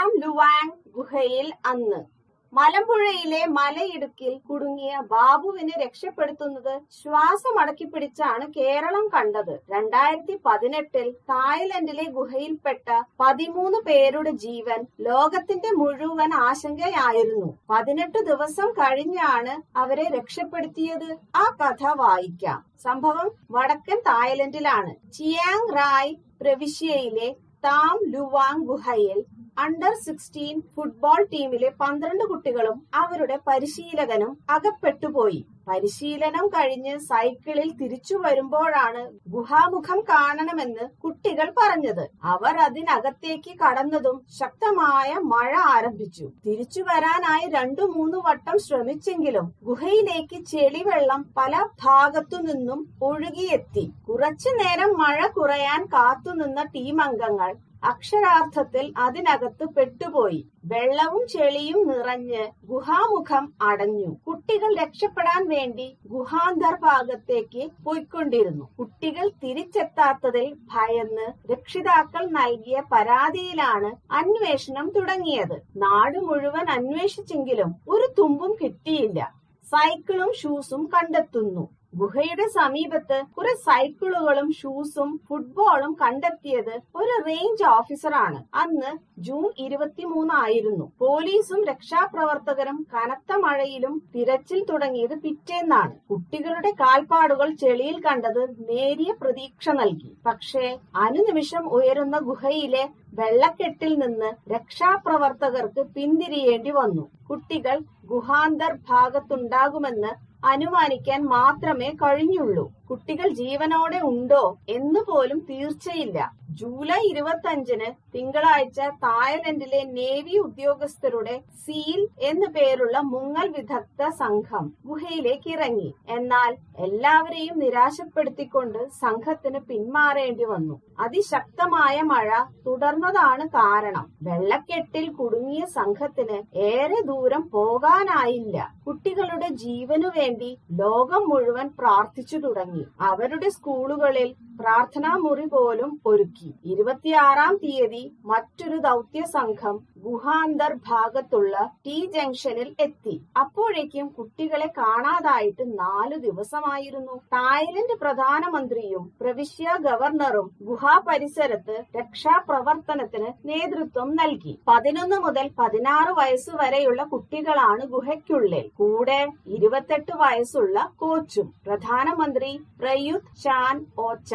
ടാം Luang ഗുഹയിൽ അന്ന്. മലമ്പുഴയിലെ മലയിടുക്കിൽ കുടുങ്ങിയ ബാബുവിനെ രക്ഷപ്പെടുത്തുന്നത് ശ്വാസം അടക്കിപ്പിടിച്ചാണ് കേരളം കണ്ടത്. രണ്ടായിരത്തി പതിനെട്ടിൽ തായ്ലൻഡിലെ ഗുഹയിൽപ്പെട്ട പതിമൂന്ന് പേരുടെ ജീവൻ ലോകത്തിന്റെ മുഴുവൻ ആശങ്കയായിരുന്നു. പതിനെട്ട് ദിവസം കഴിഞ്ഞാണ് അവരെ രക്ഷപ്പെടുത്തിയത്. ആ കഥ വായിക്കാം. സംഭവം വടക്കൻ തായ്ലൻഡിലാണ്. ചിയാങ് റായ് പ്രവിശ്യയിലെ താം ലുവാങ് ഗുഹയിൽ അണ്ടർ സിക്സ്റ്റീൻ ഫുട്ബോൾ ടീമിലെ പന്ത്രണ്ട് കുട്ടികളും അവരുടെ പരിശീലകനും അകപ്പെട്ടുപോയി. പരിശീലനം കഴിഞ്ഞ് സൈക്കിളിൽ തിരിച്ചു വരുമ്പോഴാണ് ഗുഹാമുഖം കാണണമെന്ന് കുട്ടികൾ പറഞ്ഞത്. അവർ അതിനകത്തേക്ക് കടന്നതും ശക്തമായ മഴ ആരംഭിച്ചു. തിരിച്ചു വരാനായി രണ്ടു മൂന്ന് വട്ടം ശ്രമിച്ചെങ്കിലും ഗുഹയിലേക്ക് ചെളിവെള്ളം പല ഭാഗത്തു നിന്നും ഒഴുകിയെത്തി. കുറച്ചു നേരം മഴ കുറയാൻ കാത്തുനിന്ന ടീം അംഗങ്ങൾ അക്ഷരാർത്ഥത്തിൽ അതിനകത്ത് പെട്ടുപോയി. വെള്ളവും ചെളിയും നിറഞ്ഞ് ഗുഹാമുഖം അടഞ്ഞു. കുട്ടികൾ രക്ഷപ്പെടാൻ വേണ്ടി ഗുഹാന്തർ ഭാഗത്തേക്ക് പോയിക്കൊണ്ടിരുന്നു. കുട്ടികൾ തിരിച്ചെത്താത്തതിൽ ഭയന്ന് രക്ഷിതാക്കൾ നൽകിയ പരാതിയിലാണ് അന്വേഷണം തുടങ്ങിയത്. നാട് മുഴുവൻ അന്വേഷിച്ചെങ്കിലും ഒരു തുമ്പും കിട്ടിയില്ല. സൈക്കിളും ഷൂസും കണ്ടെത്തുന്നു. ഗുഹയുടെ സമീപത്ത് കുറെ സൈക്കിളുകളും ഷൂസും ഫുട്ബോളും കണ്ടെത്തിയത് ഒരു റേഞ്ച് ഓഫീസറാണ്. അന്ന് ജൂൺ ഇരുപത്തിമൂന്നായിരുന്നു. പോലീസും രക്ഷാപ്രവർത്തകരും കനത്ത മഴയിലും തിരച്ചിൽ തുടങ്ങിയത് പിറ്റേന്നാണ്. കുട്ടികളുടെ കാൽപ്പാടുകൾ ചെളിയിൽ കണ്ടത് നേരിയ പ്രതീക്ഷ നൽകി. പക്ഷേ അനുനിമിഷം ഉയരുന്ന ഗുഹയിലെ വെള്ളക്കെട്ടിൽ നിന്ന് രക്ഷാപ്രവർത്തകർക്ക് പിന്തിരിയേണ്ടി വന്നു. കുട്ടികൾ ഗുഹാന്തർ ഭാഗത്തുണ്ടാകുമെന്ന് അനുമാനിക്കാൻ മാത്രമേ കഴിഞ്ഞുള്ളൂ. കുട്ടികൾ ജീവനോടെ ഉണ്ടോ എന്ന് പോലും തീർച്ചയില്ല. ജൂലൈ ഇരുപത്തഞ്ചിന് തിങ്കളാഴ്ച തായ്ലൻഡിലെ നേവി ഉദ്യോഗസ്ഥരുടെ സീൽ എന്നു പേരുള്ള മുങ്ങൽ വിദഗ്ധ സംഘം ഗുഹയിലേക്ക് ഇറങ്ങി. എന്നാൽ എല്ലാവരെയും നിരാശപ്പെടുത്തിക്കൊണ്ട് സംഘത്തിന് പിന്മാറേണ്ടി വന്നു. അതിശക്തമായ മഴ തുടർന്നതാണ് കാരണം. വെള്ളക്കെട്ടിൽ കുടുങ്ങിയ സംഘത്തിന് ഏറെ ദൂരം പോകാനായില്ല. കുട്ടികളുടെ ജീവനു വേണ്ടി ലോകം മുഴുവൻ പ്രാർത്ഥിച്ചു തുടങ്ങി. അവരുടെ സ്കൂളുകളിൽ പ്രാർത്ഥനാ മുറി പോലും ഒരുക്കി. ഇരുപത്തിയാറാം തീയതി മറ്റൊരു ദൗത്യ സംഘം ഗുഹാന്തർ ഭാഗത്തുള്ള ടി ജംഗ്ഷനിൽ എത്തി. അപ്പോഴേക്കും കുട്ടികളെ കാണാതായിട്ട് നാലു ദിവസമായിരുന്നു. തായ്ലൻഡ് പ്രധാനമന്ത്രിയും പ്രവിശ്യ ഗവർണറും ഗുഹാ പരിസരത്ത് രക്ഷാപ്രവർത്തനത്തിന് നേതൃത്വം നൽകി. പതിനൊന്ന് മുതൽ പതിനാറ് വയസ്സ് വരെയുള്ള കുട്ടികളാണ് ഗുഹയ്ക്കുള്ളിൽ. കൂടെ ഇരുപത്തെട്ട് വയസ്സുള്ള കോച്ചും പ്രധാനമന്ത്രി പ്രയുത് ചാൻ ഓച്ച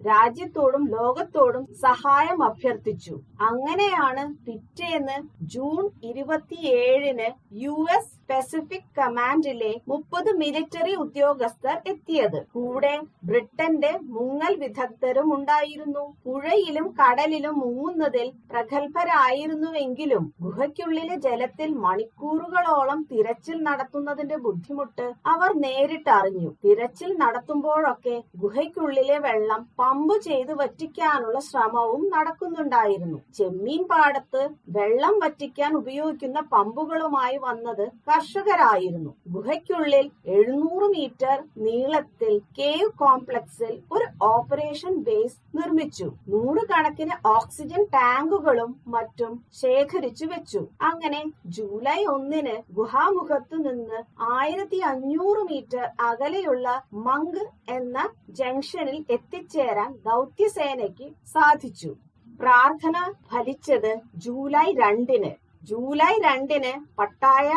രാജ്യത്തോടും ലോകത്തോടും സഹായം അഭ്യർത്ഥിച്ചു. അങ്ങനെയാണ് പിറ്റേന്ന് ജൂൺ ഇരുപത്തിയേഴിന് യു എസ് പസഫിക് കമാൻഡിലെ മുപ്പത് മിലിറ്ററി ഉദ്യോഗസ്ഥർ എത്തിയത്. കൂടെ ബ്രിട്ടന്റെ മുങ്ങൽ വിദഗ്ധരും ഉണ്ടായിരുന്നു. പുഴയിലും കടലിലും മുങ്ങുന്നതിൽ പ്രഗത്ഭരായിരുന്നുവെങ്കിലും ഗുഹയ്ക്കുള്ളിലെ ജലത്തിൽ മണിക്കൂറുകളോളം തിരച്ചിൽ നടത്തുന്നതിന്റെ ബുദ്ധിമുട്ട് അവർ നേരിട്ടറിഞ്ഞു. തിരച്ചിൽ നടത്തുമ്പോഴൊക്കെ ഗുഹയ്ക്കുള്ളിലെ വെള്ളം പമ്പ് ചെയ്ത് വറ്റിക്കാനുള്ള ശ്രമവും നടക്കുന്നുണ്ടായിരുന്നു. ചെമ്മീൻ പാടത്ത് വെള്ളം വറ്റിക്കാൻ ഉപയോഗിക്കുന്ന പമ്പുകളുമായി വന്നത് കർഷകരായിരുന്നു. ഗുഹയ്ക്കുള്ളിൽ എഴുന്നൂറ് മീറ്റർ നീളത്തിൽ കേവ് കോംപ്ലക്സിൽ ഒരു ഓപ്പറേഷൻ ബേസ് നിർമ്മിച്ചു. നൂറുകണക്കിന് ഓക്സിജൻ ടാങ്കുകളും മറ്റും ശേഖരിച്ചു വെച്ചു. അങ്ങനെ ജൂലൈ ഒന്നിന് ഗുഹാമുഖത്തു നിന്ന് ആയിരത്തി അഞ്ഞൂറ് മീറ്റർ അകലെയുള്ള മങ്ക് എന്ന ജംഗ്ഷനിൽ എത്തിച്ചേരാൻ ദൗത്യസേനയ്ക്ക് സാധിച്ചു. പ്രാർത്ഥന ഫലിച്ചത് ജൂലൈ രണ്ടിന്. ജൂലൈ രണ്ടിന് പട്ടായ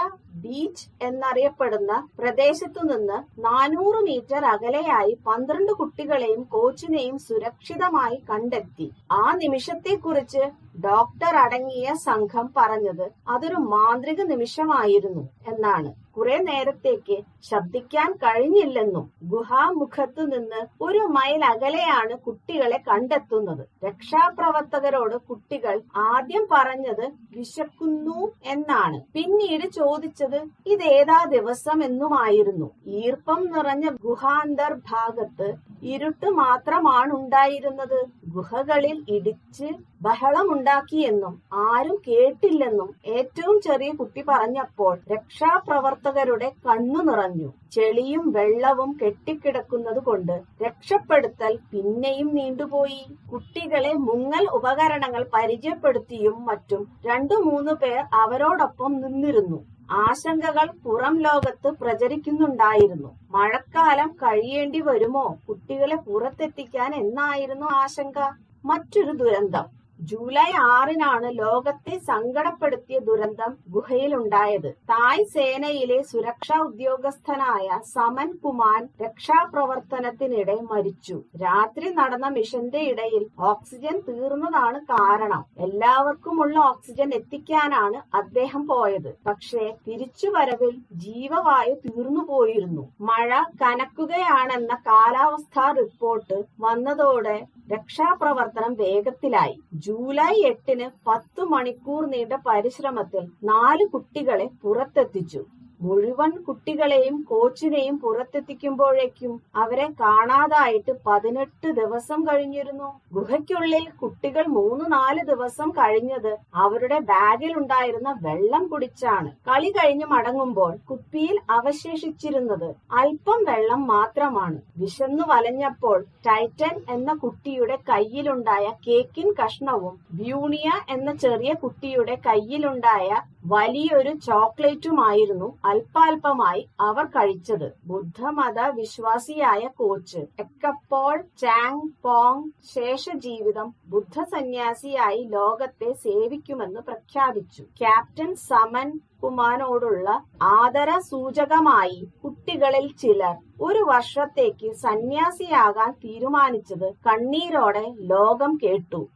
ബീച്ച് എന്നറിയപ്പെടുന്ന പ്രദേശത്തു നിന്ന് നാനൂറ് മീറ്റർ അകലെയായി പന്ത്രണ്ട് കുട്ടികളെയും കോച്ചിനെയും സുരക്ഷിതമായി കണ്ടെത്തി. ആ നിമിഷത്തെക്കുറിച്ച് ഡോക്ടർ അടങ്ങിയ സംഘം പറഞ്ഞത് അതൊരു മാന്ത്രിക നിമിഷമായിരുന്നു എന്നാണ്. കുറെ നേരത്തേക്ക് ശബ്ദിക്കാൻ കഴിഞ്ഞില്ലെന്നും ഗുഹാമുഖത്തു നിന്ന് ഒരു മൈൽ അകലെയാണ് കുട്ടികളെ കണ്ടെത്തുന്നത്. രക്ഷാപ്രവർത്തകരോട് കുട്ടികൾ ആദ്യം പറഞ്ഞത് വിശക്കുന്നു എന്നാണ്. പിന്നീട് ചോദിച്ചത് ഇതേതാ ദിവസം എന്നുമായിരുന്നു. ഈർപ്പം നിറഞ്ഞ ഗുഹാന്തർ ഭാഗത്ത് ഇരുട്ട് മാത്രമാണ് ഉണ്ടായിരുന്നത്. ഗുഹകളിൽ ഇടിച്ച് ബഹളമുണ്ടാക്കിയെന്നും ആരും കേട്ടില്ലെന്നും ഏറ്റവും ചെറിയ കുട്ടി പറഞ്ഞപ്പോൾ രക്ഷാപ്രവർത്തകരുടെ പ്രവർത്തകരുടെ കണ്ണു നിറഞ്ഞു. ചെളിയും വെള്ളവും കെട്ടിക്കിടക്കുന്നത് കൊണ്ട് രക്ഷപ്പെടുത്തൽ പിന്നെയും നീണ്ടുപോയി. കുട്ടികളെ മുങ്ങൽ ഉപകരണങ്ങൾ പരിചയപ്പെടുത്തിയും മറ്റും രണ്ടു മൂന്ന് പേർ അവരോടൊപ്പം നിന്നിരുന്നു. ആശങ്കകൾ പുറം ലോകത്ത് പ്രചരിക്കുന്നുണ്ടായിരുന്നു. മഴക്കാലം കഴിയേണ്ടി വരുമോ? കുട്ടികളെ പുറത്തെത്തിക്കാൻ എന്നായിരുന്നു ആശങ്ക? മറ്റൊരു ദുരന്തം. ജൂലൈ ആറിനാണ് ലോകത്തെ സങ്കടപ്പെടുത്തിയ ദുരന്തം ഗുഹയിലുണ്ടായത്. തായ് സേനയിലെ സുരക്ഷാ ഉദ്യോഗസ്ഥനായ സമൻ കുമാൻ രക്ഷാപ്രവർത്തനത്തിനിടെ മരിച്ചു. രാത്രി നടന്ന മിഷന്റെ ഇടയിൽ ഓക്സിജൻ തീർന്നതാണ് കാരണം. എല്ലാവർക്കുമുള്ള ഓക്സിജൻ എത്തിക്കാനാണ് അദ്ദേഹം പോയത്. പക്ഷേ തിരിച്ചുവരവിൽ ജീവവായു തീർന്നു പോയിരുന്നു. മഴ കനക്കുകയാണെന്ന കാലാവസ്ഥാ റിപ്പോർട്ട് വന്നതോടെ രക്ഷാപ്രവർത്തനം വേഗത്തിലായി. ജൂലൈ എട്ടിന് പത്തു മണിക്കൂർ നീണ്ട പരിശ്രമത്തിൽ നാല് കുട്ടികളെ പുറത്തെത്തിച്ചു. മുഴുവൻ കുട്ടികളെയും കോച്ചിനെയും പുറത്തെത്തിക്കുമ്പോഴേക്കും അവരെ കാണാതായിട്ട് പതിനെട്ട് ദിവസം കഴിഞ്ഞിരുന്നു. ഗുഹയ്ക്കുള്ളിൽ കുട്ടികൾ മൂന്ന് നാല് ദിവസം കഴിഞ്ഞത് അവരുടെ ബാഗിൽ ഉണ്ടായിരുന്ന വെള്ളം കുടിച്ചാണ്. കളി കഴിഞ്ഞ് മടങ്ങുമ്പോൾ കുപ്പിയിൽ അവശേഷിച്ചിരുന്നത് അല്പം വെള്ളം മാത്രമാണ്. വിശന്നു വലഞ്ഞപ്പോൾ ടൈറ്റൻ എന്ന കുട്ടിയുടെ കയ്യിലുണ്ടായ കേക്കിൻ കഷ്ണവും ബ്യൂണിയ എന്ന ചെറിയ കുട്ടിയുടെ കയ്യിലുണ്ടായ വലിയൊരു ചോക്ലേറ്റുമായിരുന്നു അല്പാൽപമായി അവർ കഴിച്ചത്. ബുദ്ധമത വിശ്വാസിയായ കോച്ച് എക്കപ്പോൾ ചാങ് പോങ് ശേഷജീവിതം ബുദ്ധ സന്യാസിയായി ലോകത്തെ സേവിക്കുമെന്ന് പ്രഖ്യാപിച്ചു. ക്യാപ്റ്റൻ സമൻ കുമാനോടുള്ള ആദര സൂചകമായി കുട്ടികളിൽ ചിലർ ഒരു വർഷത്തേക്ക് സന്യാസിയാകാൻ തീരുമാനിച്ചത് കണ്ണീരോടെ ലോകം കേട്ടു.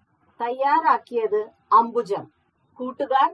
തയ്യാറാക്കിയത് അംബുജം കൂട്ടുകാർ